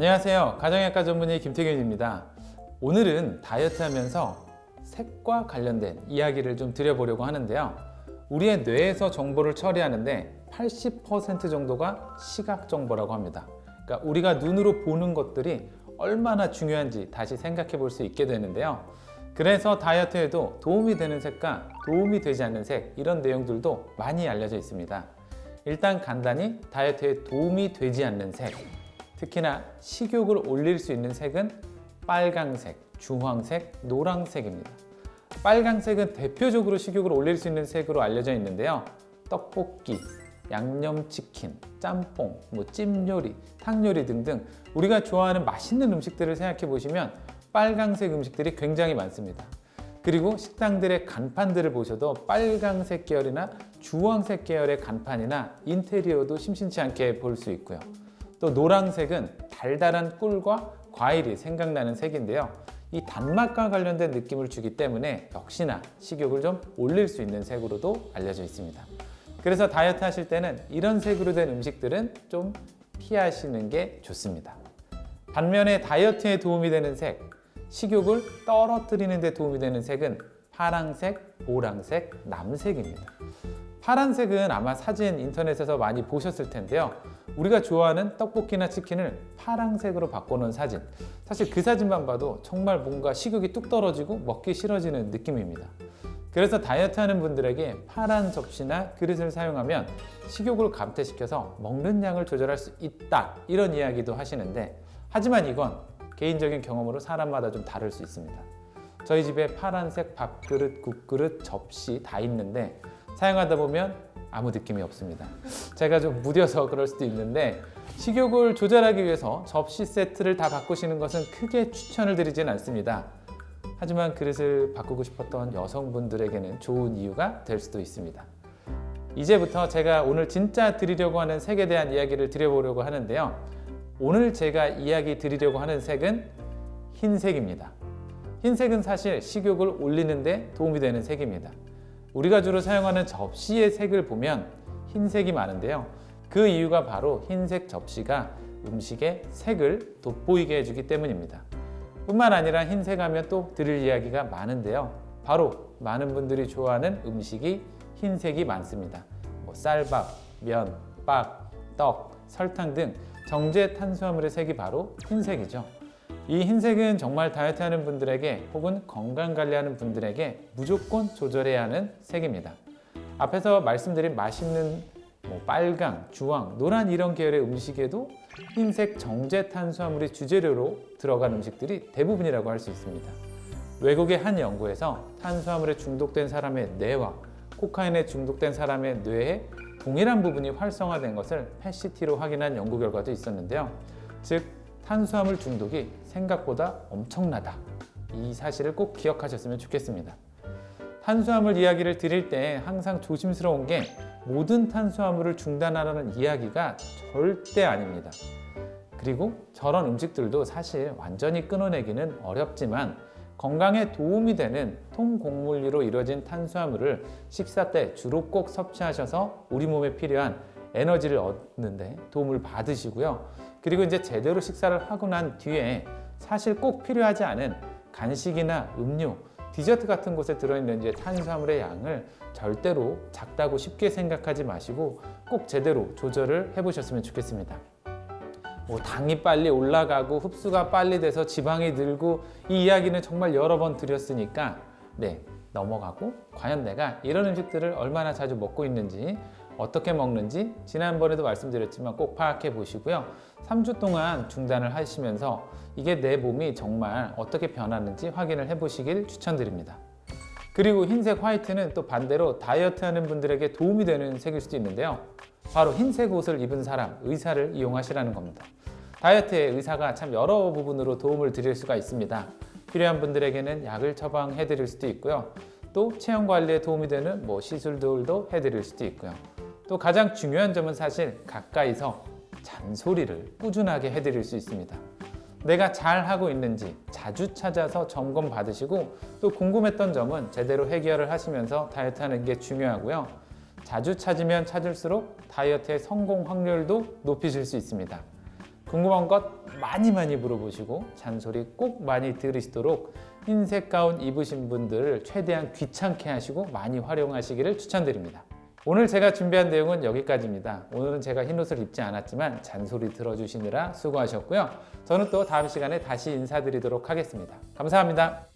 안녕하세요. 가정의학과 전문의 김태균입니다. 오늘은 다이어트 하면서 색과 관련된 이야기를 좀 드려보려고 하는데요. 우리의 뇌에서 정보를 처리하는데 80% 정도가 시각 정보라고 합니다. 그러니까 우리가 눈으로 보는 것들이 얼마나 중요한지 다시 생각해 볼 수 있게 되는데요. 그래서 다이어트에도 도움이 되는 색과 도움이 되지 않는 색 이런 내용들도 많이 알려져 있습니다. 일단 간단히 다이어트에 도움이 되지 않는 색 특히나 식욕을 올릴 수 있는 색은 빨강색, 주황색, 노란색입니다. 빨강색은 대표적으로 식욕을 올릴 수 있는 색으로 알려져 있는데요. 떡볶이, 양념치킨, 짬뽕, 뭐 찜요리, 탕요리 등등 우리가 좋아하는 맛있는 음식들을 생각해 보시면 빨강색 음식들이 굉장히 많습니다. 그리고 식당들의 간판들을 보셔도 빨강색 계열이나 주황색 계열의 간판이나 인테리어도 심심치 않게 볼 수 있고요. 또 노란색은 달달한 꿀과 과일이 생각나는 색인데요. 이 단맛과 관련된 느낌을 주기 때문에 역시나 식욕을 좀 올릴 수 있는 색으로도 알려져 있습니다. 그래서 다이어트 하실 때는 이런 색으로 된 음식들은 좀 피하시는 게 좋습니다. 반면에 다이어트에 도움이 되는 색, 식욕을 떨어뜨리는 데 도움이 되는 색은 파랑색, 보랑색, 남색입니다. 파란색은 아마 사진 인터넷에서 많이 보셨을 텐데요. 우리가 좋아하는 떡볶이나 치킨을 파란색으로 바꿔놓은 사진. 사실 그 사진만 봐도 정말 뭔가 식욕이 뚝 떨어지고 먹기 싫어지는 느낌입니다. 그래서 다이어트 하는 분들에게 파란 접시나 그릇을 사용하면 식욕을 감퇴시켜서 먹는 양을 조절할 수 있다. 이런 이야기도 하시는데 하지만 이건 개인적인 경험으로 사람마다 좀 다를 수 있습니다. 저희 집에 파란색 밥그릇, 국그릇, 접시 다 있는데 사용하다 보면 아무 느낌이 없습니다. 제가 좀 무뎌서 그럴 수도 있는데 식욕을 조절하기 위해서 접시 세트를 다 바꾸시는 것은 크게 추천을 드리진 않습니다. 하지만 그릇을 바꾸고 싶었던 여성분들에게는 좋은 이유가 될 수도 있습니다. 이제부터 제가 오늘 진짜 드리려고 하는 색에 대한 이야기를 드려보려고 하는데요. 오늘 제가 이야기 드리려고 하는 색은 흰색입니다. 흰색은 사실 식욕을 올리는데 도움이 되는 색입니다. 우리가 주로 사용하는 접시의 색을 보면 흰색이 많은데요. 그 이유가 바로 흰색 접시가 음식의 색을 돋보이게 해주기 때문입니다. 뿐만 아니라 흰색 하면 또 들을 이야기가 많은데요. 바로 많은 분들이 좋아하는 음식이 흰색이 많습니다. 뭐 쌀밥, 면, 밥, 떡, 설탕 등 정제 탄수화물의 색이 바로 흰색이죠. 이 흰색은 정말 다이어트 하는 분들에게 혹은 건강 관리하는 분들에게 무조건 조절해야 하는 색입니다. 앞에서 말씀드린 맛있는 뭐 빨강, 주황, 노란 이런 계열의 음식에도 흰색 정제 탄수화물이 주재료로 들어간 음식들이 대부분이라고 할 수 있습니다. 외국의 한 연구에서 탄수화물에 중독된 사람의 뇌와 코카인에 중독된 사람의 뇌에 동일한 부분이 활성화된 것을 펫시티로 확인한 연구 결과도 있었는데요. 즉 탄수화물 중독이 생각보다 엄청나다. 이 사실을 꼭 기억하셨으면 좋겠습니다. 탄수화물 이야기를 드릴 때 항상 조심스러운 게 모든 탄수화물을 중단하라는 이야기가 절대 아닙니다. 그리고 저런 음식들도 사실 완전히 끊어내기는 어렵지만 건강에 도움이 되는 통곡물리로 이루어진 탄수화물을 식사 때 주로 꼭 섭취하셔서 우리 몸에 필요한 에너지를 얻는데 도움을 받으시고요. 그리고 이제 제대로 식사를 하고 난 뒤에 사실 꼭 필요하지 않은 간식이나 음료, 디저트 같은 곳에 들어있는 이제 탄수화물의 양을 절대로 작다고 쉽게 생각하지 마시고 꼭 제대로 조절을 해보셨으면 좋겠습니다. 뭐 당이 빨리 올라가고 흡수가 빨리 돼서 지방이 늘고 이 이야기는 정말 여러 번 드렸으니까 네 넘어가고 과연 내가 이런 음식들을 얼마나 자주 먹고 있는지 어떻게 먹는지 지난번에도 말씀드렸지만 꼭 파악해 보시고요. 3주 동안 중단을 하시면서 이게 내 몸이 정말 어떻게 변하는지 확인을 해 보시길 추천드립니다. 그리고 흰색 화이트는 또 반대로 다이어트 하는 분들에게 도움이 되는 색일 수도 있는데요. 바로 흰색 옷을 입은 사람, 의사를 이용하시라는 겁니다. 다이어트에 의사가 참 여러 부분으로 도움을 드릴 수가 있습니다. 필요한 분들에게는 약을 처방해 드릴 수도 있고요. 또 체형 관리에 도움이 되는 뭐 시술들도 해 드릴 수도 있고요. 또 가장 중요한 점은 사실 가까이서 잔소리를 꾸준하게 해드릴 수 있습니다. 내가 잘 하고 있는지 자주 찾아서 점검 받으시고 또 궁금했던 점은 제대로 해결을 하시면서 다이어트 하는 게 중요하고요. 자주 찾으면 찾을수록 다이어트의 성공 확률도 높이실 수 있습니다. 궁금한 것 많이 많이 물어보시고 잔소리 꼭 많이 들으시도록 흰색 가운 입으신 분들 최대한 귀찮게 하시고 많이 활용하시기를 추천드립니다. 오늘 제가 준비한 내용은 여기까지입니다. 오늘은 제가 흰 옷을 입지 않았지만 잔소리 들어주시느라 수고하셨고요. 저는 또 다음 시간에 다시 인사드리도록 하겠습니다. 감사합니다.